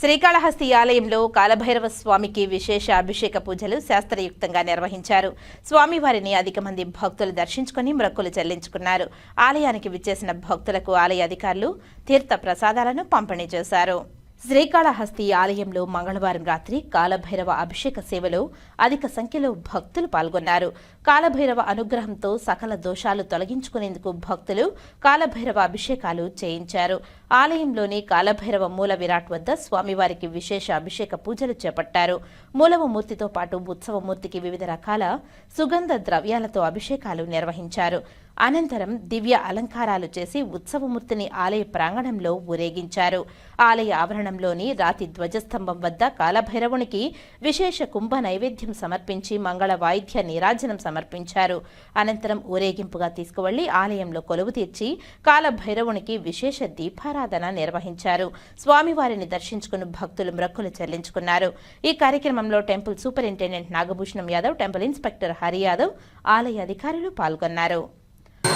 శ్రీకాళహస్తి ఆలయంలో కాలభైరవ స్వామికి విశేష అభిషేక పూజలు శాస్త్రయుక్తంగా నిర్వహించారు. స్వామివారిని అధిక మంది భక్తులు దర్శించుకుని మ్రక్కులు చెల్లించుకున్నారు. ఆలయానికి విచ్చేసిన భక్తులకు ఆలయ అధికారులు తీర్థ ప్రసాదాలను పంపిణీ చేశారు. శ్రీకాళహస్తి ఆలయంలో మంగళవారం రాత్రి కాలభైరవ అభిషేక సేవలో అధిక సంఖ్యలో భక్తులు పాల్గొన్నారు. కాలభైరవ అనుగ్రహంతో సకల దోషాలు తొలగించుకునేందుకు భక్తులు కాలభైరవ అభిషేకాలు చేయించారు. ఆలయంలోని కాలభైరవ మూల విరాట్ వద్ద స్వామివారికి విశేష అభిషేక పూజలు చేపట్టారు. మూలవ మూర్తితో పాటు ఉత్సవమూర్తికి వివిధ రకాల సుగంధ ద్రవ్యాలతో అభిషేకాలు నిర్వహించారు. అనంతరం దివ్య అలంకారాలు చేసి ఉత్సవమూర్తిని ఆలయ ప్రాంగణంలో ఊరేగించారు. ఆలయ ఆవరణంలోని రాతి ధ్వజస్తంభం వద్ద కాలభైరవునికి విశేష కుంభ నైవేద్యం సమర్పించి మంగళ వాయిద్య నీరాజనం సమర్పించారు. అనంతరం ఊరేగింపుగా తీసుకువెళ్ళి ఆలయంలో కొలువు తీర్చి కాలభైరవునికి విశేష దీపారాధన నిర్వహించారు. స్వామివారిని దర్శించుకుని భక్తులు మ్రక్కులు చెల్లించుకున్నారు. ఈ కార్యక్రమంలో temple superintendent Nagabhushanam Yadav temple inspector Hari Yadav ఆలయ అధికారులు పాల్గొన్నారు.